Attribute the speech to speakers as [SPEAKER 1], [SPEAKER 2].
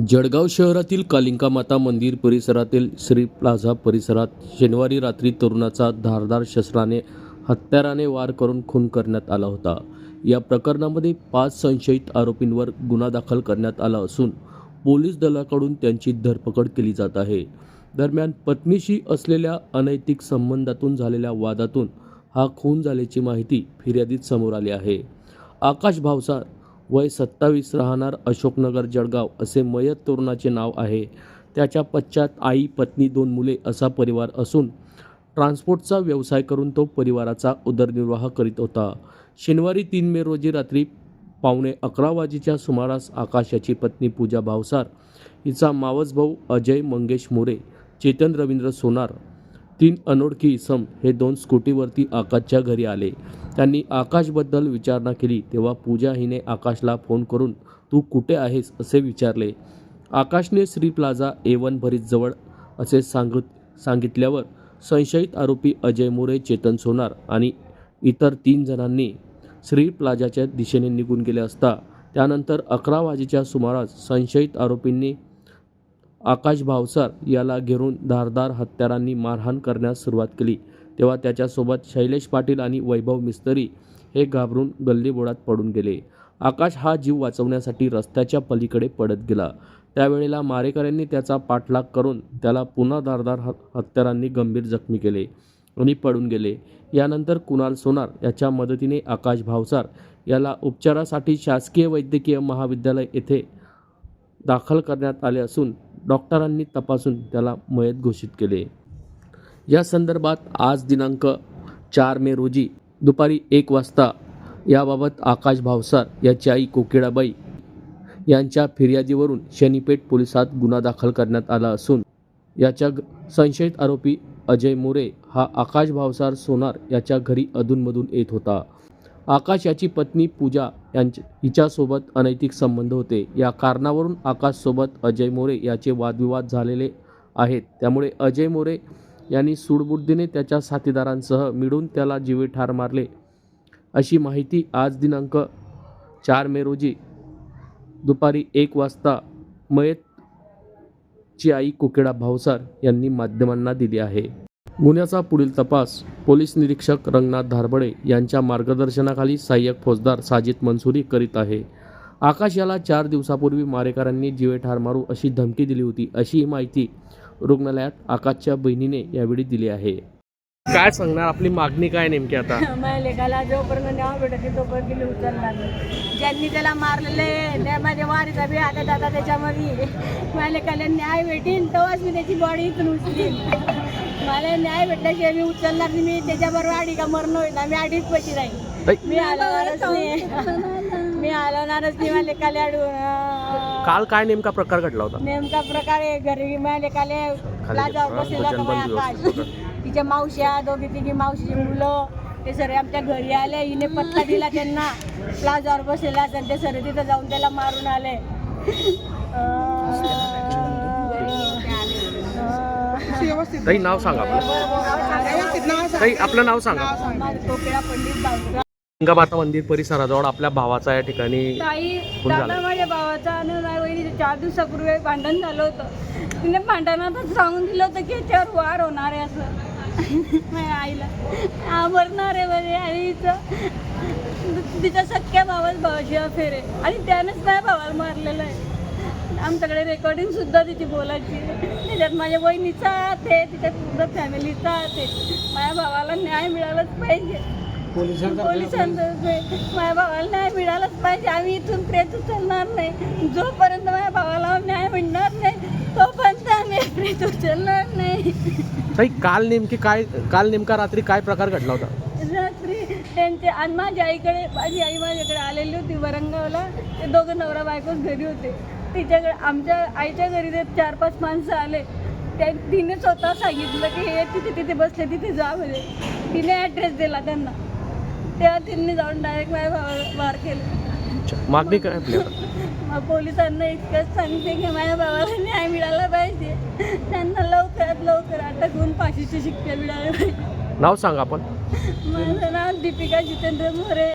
[SPEAKER 1] जळगाव शहरातील कालिंका माता मंदिर परिसरातील श्री प्लाझा परिसरात शनिवारी रात्री तरुणाचा धारदार शस्त्राने हत्याराने वार करून खून करण्यात आला होता. या प्रकरणामध्ये पाच संशयित आरोपींवर गुन्हा दाखल करण्यात आला असून पोलीस दलाकडून त्यांची धरपकड केली जात आहे. दरम्यान पत्नीशी असलेल्या अनैतिक संबंधातून झालेल्या वादातून हा खून झाल्याची माहिती फिर्यादीत समोर आली आहे. आकाश भावसार वय सत्तावीस राहणार अशोकनगर जळगाव असे मयत तरुणाचे नाव आहे. त्याच्या पश्चात आई पत्नी दोन मुले असा परिवार असून ट्रान्सपोर्टचा व्यवसाय करून तो परिवाराचा उदरनिर्वाह करीत होता. शनिवारी तीन मे रोजी रात्री पावणे अकरा वाजेच्या सुमारास आकाश याची पत्नी पूजा भावसार हिचा मावस भाऊ अजय मंगेश मोरे चेतन रवींद्र सोनार तीन अनोळखी इसम हे दोन स्कूटीवरती आकाशच्या घरी आले. त्यांनी आकाशबद्दल विचारणा केली तेव्हा पूजा हिने आकाशला फोन करून तू कुठे आहेस? असे विचारले. आकाशने श्री प्लाझा ए वन भरीतजवळ असे सांगत सांगितल्यावर संशयित आरोपी अजय मोरे चेतन सोनार आणि इतर तीन जणांनी श्री प्लाझाच्या दिशेने निघून गेले असता त्यानंतर अकरा वाजेच्या सुमारास संशयित आरोपींनी आकाश भावसार याला घेरून धारदार हत्यारांनी मारहाण करण्यास सुरुवात केली. तेव्हा त्याच्यासोबत शैलेश पाटील आणि वैभव मिस्त्री हे घाबरून गल्लीबोळात पडून गेले. आकाश हा जीव वाचवण्यासाठी रस्त्याच्या पलीकडे पडत गेला. त्यावेळेला मारेकऱ्यांनी त्याचा पाठलाग करून त्याला पुन्हा धारदार हत्यारांनी गंभीर जखमी केले आणि पडून गेले. यानंतर कुणाल सोनार याच्या मदतीने आकाश भावसार याला उपचारासाठी शासकीय वैद्यकीय महाविद्यालय येथे दाखल करण्यात आले असून डॉक्टरांनी तपासून त्याला मयत घोषित केले. या संदर्भात आज दिनांक चार मे रोजी दुपारी एक वाजता याबाबत आकाश भावसार याची आई कोकिळाबाई यांच्या फिर्यादीवरून शनीपेठ पोलिसात गुन्हा दाखल करण्यात आला असून याच्या संशयित आरोपी अजय मोरे हा आकाश भावसार सोनार याच्या घरी अधूनमधून येत होता. आकाश याची पत्नी पूजा यांच्या हिच्यासोबत अनैतिक संबंध होते. या कारणावरून आकाशसोबत अजय मोरे याचे वादविवाद झालेले आहेत. त्यामुळे अजय मोरे यांनी सूडबुद्धीने त्याच्या साथीदारांसह मिळून त्याला जीवे ठार मारले. अशी माहिती आज दिनांक चार मे रोजी दुपारी एक वाजता मयतची आई कुकेडा भावसार यांनी माध्यमांना दिली आहे. गुन्ह्याचा पुढील तपास पोलीस निरीक्षक रंगनाथ धारबडे यांच्या मार्गदर्शनाखाली सहाय्यक फौजदार साजिद मनसुरी करीत आहे. आकाश याला चार दिवसापूर्वी मारेकरांनी जीवे ठार मारू अशी धमकी दिली होती अशी माहिती रुग्णालयात आकाशच्या बहिणीने यावेळी दिली आहे. काय सांगणार? आपली मागणी काय नेमकी आता?
[SPEAKER 2] माझ्या लेकाला जोपर्यंत न्यावं भेटत नाही तोपर्यंत तिला उचलणार नाही. ज्यांनी त्याला मारलेले त्या माझ्या वारीचा बी आता दादा त्याच्यामध्ये. माझ्या लेकाला न्याय भेटीन तेव्हाच मी त्याची बॉडी इथून उचलीन. मला न्याय भेटल्याशिवाय मी उचलणार नाही मी त्याच्याबरोबर आडी का मरण होईल मी आडीच पशी राहील मी हलवणारच नाही. मी हलवणारच नाही माझ्या लेकाला अडवून
[SPEAKER 1] काल काय नेमका प्रकार घडला होता?
[SPEAKER 2] नेमका प्रकारे घरी माझ्या लेकाले प्लाझावर बसलेला का माझ्या आकाश. तिच्या मावश्या दोघी तिघी मावशीची मुलं ते सगळे आमच्या घरी आले हिने पत्ता दिला त्यांना. प्लाझावर बसलेला तर ते सगळे तिथं जाऊन त्याला मारून आले.
[SPEAKER 1] ताई नाव सांगा आपलं. ताई आपलं नाव सांगा.
[SPEAKER 2] कोकिळा पंडित बाबूराव
[SPEAKER 1] गंगामाता मंदिर परिसराजवळ आपल्या भावाचा या ठिकाणी
[SPEAKER 2] ताई
[SPEAKER 1] झालं?
[SPEAKER 2] दादा माझ्या भावाचा आणि माझ्या वहिनीचं चार दिवसापूर्वी भांडण झालं होतं. तिने भांडणातच सांगून दिलं होतं की याच्यावर वार होणार आहे असं. माझ्या आईला. हा मरणार आहे म्हणजे आणि हिचं तिच्या सख्या भावाच भावाची अफेर आहे. आणि त्यानंच माझ्या भावाला मारलेलं आहे. आमच्याकडे रेकॉर्डिंग सुद्धा तिची बोलायची. त्याच्यात माझ्या बहिणीचा हात आहे तिच्या पूर्ण फॅमिलीचा हात आहे. माझ्या भावाला न्याय मिळालाच पाहिजे. पोलिसांतर्फे माझ्या भावाला न्याय मिळालाच पाहिजे. आम्ही इथून प्रेत उचलणार नाही. जोपर्यंत माझ्या भावाला न्याय मिळणार नाही तोपर्यंत आम्ही प्रेत उचलणार नाही.
[SPEAKER 1] ताई काल नेमकी काय काल नेमका रात्री काय प्रकार घडला होता?
[SPEAKER 2] रात्री त्यांचे आणि माझ्या आईकडे माझी आई माझ्याकडे आलेली होती वरंगावला. ते दोघं नवरा बायकोच घरी होते. तिच्याकडे आमच्या आईच्या घरी ते चार पाच माणसं आले. त्या तिने स्वतः सांगितलं की हे तिथे तिथे बसले तिथे जा म्हणजे तिने ॲड्रेस दिला त्यांना. तेव्हा तिने जाऊन डायरेक्ट माझ्या भावाला वार केलं.
[SPEAKER 1] मागणी काय आपली आता?
[SPEAKER 2] मग पोलिसांना इतकंच सांगते की माझ्या भावाला न्याय मिळाला पाहिजे. त्यांना लवकरात लवकर अटक होऊन फाशीची शिक्षा मिळाली पाहिजे.
[SPEAKER 1] नाव सांगा आपण.
[SPEAKER 2] माझं नाव दीपिका जितेंद्र मोरे.